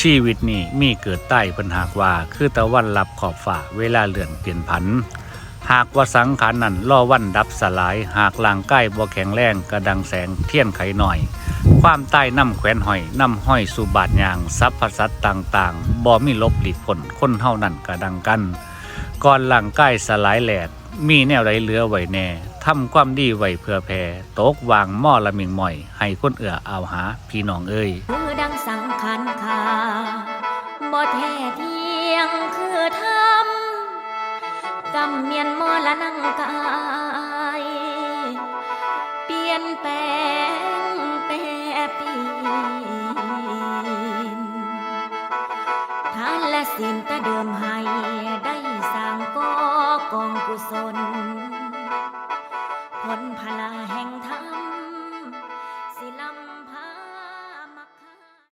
ชีวิตนี่มีเกิดใต้เพิ่นหากว่าคือตะวันรับขอบฝ่าเวลาเลื่อนเปลี่ยนผัน หากว่าสังขารนั้นล่อวันดับสลาย หากร่างใกายบ่แข็งแรงกระดังแสงเทียนไขหน่อย ความใต้น้ำแขวนหอยน้ำห้อยสู่บาดยางทรัพย์สัตว์ต่างๆบ่มีลบหลีกผลคนเฮานั่นกระดังกัน ก่อนร่างใกายสลายแหลกมีแนวไรเหลือไว้แน่ ทำความดีไว้เพื่อแผ่ตกวางหม้อละมิงหม่อย ให้คนเอื้อเอาหาพี่น้องเอ้ยคือดังสังขันขาบ่แท้เทียงคือธรรมกำเมียนมอละนังกายเปลี่ยนแปลงแปรปีนทานและสินแต่เดิมให้ได้สร้างก่อกองกุศล ผลพลาแห่งทาง